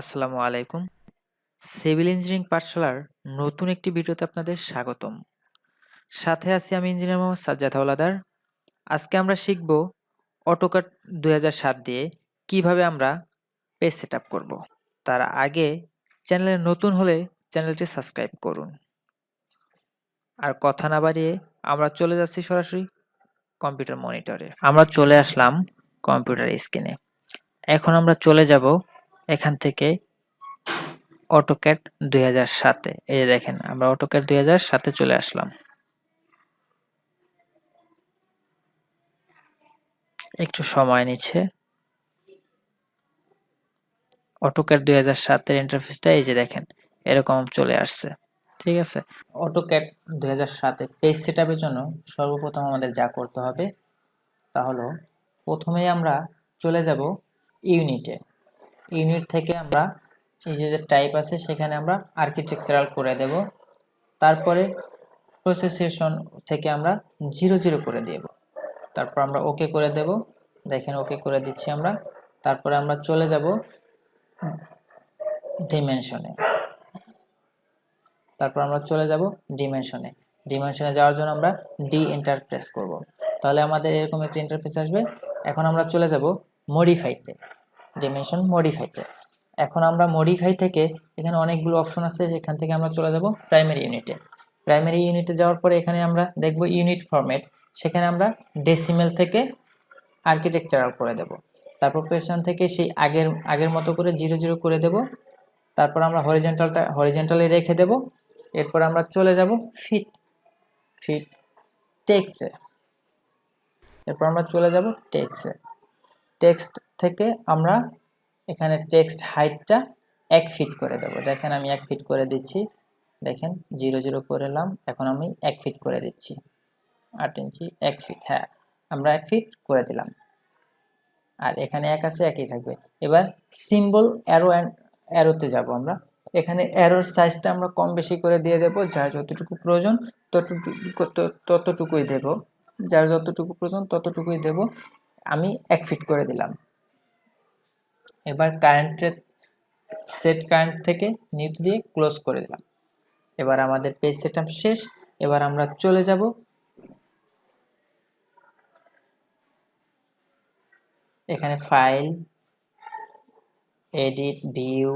আসসালামু আলাইকুম। Civil engineering পাঠশালার নতুন একটি ভিডিওতে আপনাদের স্বাগতম। সাথে আছি আমি ইঞ্জিনিয়ার মোহাম্মদ সাজ্জাদ হাওলাদার। আজকে আমরা শিখব অটোকাট সাত দিয়ে কীভাবে আমরা পেজ সেট আপ করব। তার আগে চ্যানেলে নতুন হলে চ্যানেলটি সাবস্ক্রাইব করুন। আর কথা না বাড়িয়ে আমরা চলে যাচ্ছি সরাসরি কম্পিউটার মনিটরে। আমরা চলে আসলাম কম্পিউটার স্ক্রিনে। এখন আমরা চলে যাব এখান থেকে অটোক্যাট দুই হাজার সাতে। এই যে দেখেন, আমরা অটোক্যাট দুই হাজার সাতে চলে আসলাম। একটু সময় নিচ্ছে। অটোক্যাট দুই হাজার সাতের ইন্টারফেসটা এই যে দেখেন, এরকম চলে আসছে। ঠিক আছে? অটোক্যাট দুই হাজার সাতে পেজ সেট জন্য সর্বপ্রথম আমাদের যা করতে হবে তা হলো, প্রথমেই আমরা চলে যাব ইউনিটে ইউনিট থেকে আমরা এই যে টাইপ আছে, সেখানে আমরা আর্কিটেকচারাল করে দেব। তারপরে প্রসেসেশন থেকে আমরা জিরো জিরো করে দেব। তারপর আমরা ওকে করে দেব। দেখেন ওকে করে দিচ্ছি আমরা। তারপরে আমরা চলে যাব ডিমেনশনে তারপর আমরা চলে যাব ডিমেনশনে ডিমেনশনে যাওয়ার জন্য আমরা ডি ইন্টারপ্রেস করব। তাহলে আমাদের এরকম একটা ইন্টারফেস আসবে। এখন আমরা চলে যাব মডিফাইতে ডিমেনশন মডিফাইতে এখন আমরা মডিফাই থেকে এখানে অনেকগুলো অপশন আছে এখান থেকে আমরা চলে যাব প্রাইমারি ইউনিটে প্রাইমারি ইউনিটে যাওয়ার পরে এখানে আমরা দেখব ইউনিট ফরম্যাট সেখানে আমরা ডেসিমেল থেকে আর্কিটেকচারাল করে দেব। তারপর পেছন থেকে সেই আগের আগের মতো করে জিরো জিরো করে দেব। তারপর আমরা হরিজেন্টালটা হরিজেন্টালি রেখে দেব। এরপর আমরা চলে যাব ফিট ফিট টেক্সে এরপর আমরা চলে যাব টেক্সে টেক্সট থেকে আমরা এখানে টেক্সট হাইটটা এক ফিট করে দেবো। দেখেন আমি এক ফিট করে দিচ্ছি। দেখেন জিরো জিরো করে করলাম এখন আমি এক ফিট করে দিচ্ছি। আট ইঞ্চি এক ফিট হ্যাঁ আমরা এক ফিট করে দিলাম। আর এখানে এক আছে, একই থাকবে। এবার সিম্বল অ্যারো অ্যান্ড অ্যারোতে যাব আমরা। এখানে অ্যারোর সাইজটা আমরা কম বেশি করে দিয়ে দেব, যার যতটুকু প্রয়োজন ততটুকু ততটুকুই দেব। যার যতটুকু প্রয়োজন ততটুকুই দেব। আমি এক ফিট করে দিলাম। এবার কারেন্টের সেট কারেন্ট থেকে নিউট দিয়ে ক্লোজ করে দিলাম। এবার আমাদের পেজ সেট শেষ। এবার আমরা চলে যাব। এখানে ফাইল এডিট ভিউ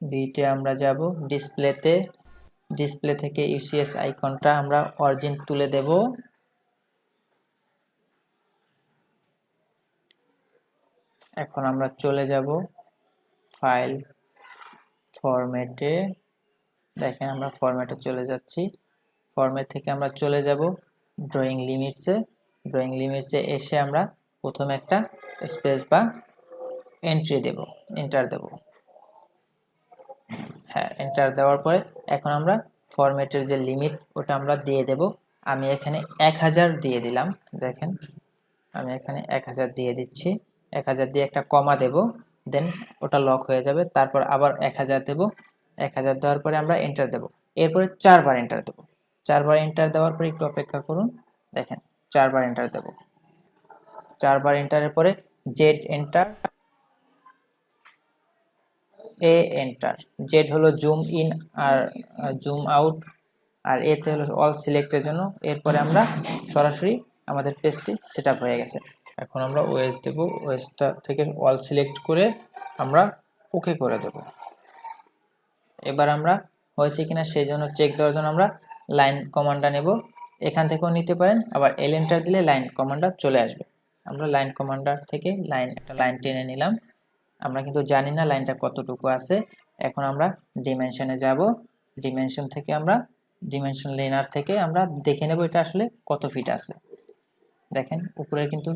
ভিতে আমরা যাব। ডিসপ্লেতে ডিসপ্লে থেকে ইউসিএস আইকনটা আমরা অরিজিন তুলে দেব। এখন আমরা চলে যাব ফাইল ফরম্যাটে দেখেন আমরা ফরম্যাটে চলে যাচ্ছি। ফরম্যাট থেকে আমরা চলে যাব ড্রয়িং লিমিটসে ড্রয়িং লিমিটসে এসে আমরা প্রথমে একটা স্পেস বা এন্ট্রি দেব এন্টার দেব। হ্যাঁ এন্টার দেওয়ার পরে এখন আমরা ফরম্যাটের যে লিমিট ওটা আমরা দিয়ে দেব। আমি এখানে এক হাজার দিয়ে দিলাম। দেখেন, আমি এখানে এক হাজার দিয়ে দিচ্ছি। এক হাজার দিয়ে একটা কমা দেব, দেন ওটা লক হয়ে যাবে, তারপর আবার এক হাজার দেবো, এক হাজার দেওয়ার পরে আমরা এন্টার দেব। এরপরে চারবার এন্টার দেব। চারবার এন্টার দেওয়ার পরে একটু অপেক্ষা করুন, দেখেন চারবার এন্টার দেব। চারবার এন্টারের পরে Z enter A enter Z হলো জুম ইন আর জুম আউট আর এতে হলো অল সিলেক্টের জন্য। এরপরে আমরা সরাসরি আমাদের পেজটি সেট হয়ে গেছে। এখন আমরা ওয়েস দেব। ওয়েসটা থেকে অল সিলেক্ট করে আমরা ওকে করে দেব। এবার আমরা হয়েছে কিনা সেই জন্য চেক দেওয়ার জন্য আমরা লাইন কমান্ডটা নেব। এখান থেকেও নিতে পারেন, আবার এল এন্টার দিলে লাইন কমান্ডার চলে আসবে। আমরা লাইন কমান্ডার থেকে লাইন একটা লাইন টেনে নিলাম। আমরা কিন্তু জানি না লাইনটা কতটুকু আছে। এখন আমরা ডিমেনশনে যাব। ডিমেনশন থেকে আমরা ডিমেনশন লেনার থেকে আমরা দেখে নেব এটা আসলে কত ফিট আছে। দেখেন, উপরে কিন্তু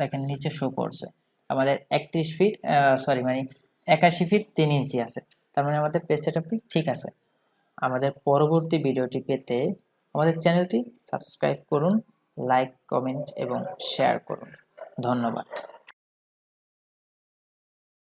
দেখেন নিচে শো করছে। আমাদের একত্রিশ ফিট সরি মানে একাশি ফিট তিন ইঞ্চি আছে। তার মানে আমাদের পেজ সেটআপটি ঠিক আছে। আমাদের পরবর্তী ভিডিওটি পেতে আমাদের চ্যানেলটি সাবস্ক্রাইব করুন লাইক কমেন্ট এবং শেয়ার করুন। ধন্যবাদ।